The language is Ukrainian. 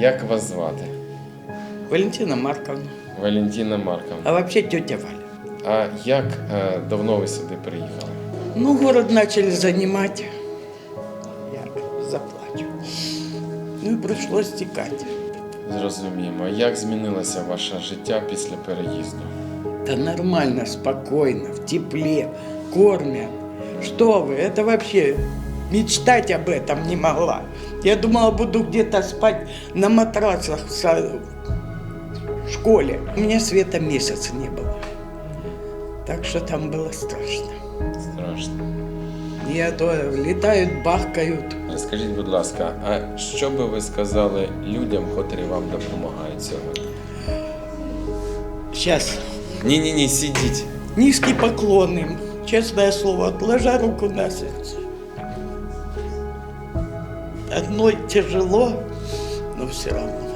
Як вас звати? Валентина Марковна. Валентина Марковна. А вообще тетя Валя. А як е, давно ви сюди приїхали? Ну, город начали занимать. Я заплачу. Ну и пришлось текать. Зрозуміємо. Як змінилося ваше життя після переїзду? Да нормально, спокойно, в тепле, кормят. Что вы, это вообще мечтать об этом не могла. Я думала, буду где-то спать на матрасах в са- в школе. У меня света месяца не было. Так что там было страшно. Страшно. Я то летают, бахкают. Скажіть, будь ласка, а що би ви сказали людям, котрі вам допомагають сьогодні? Сейчас Ні, ні, ні, сидіть. низкий поклон им. Честное слово, отложа руку на сердце. Одной тяжело, но все равно.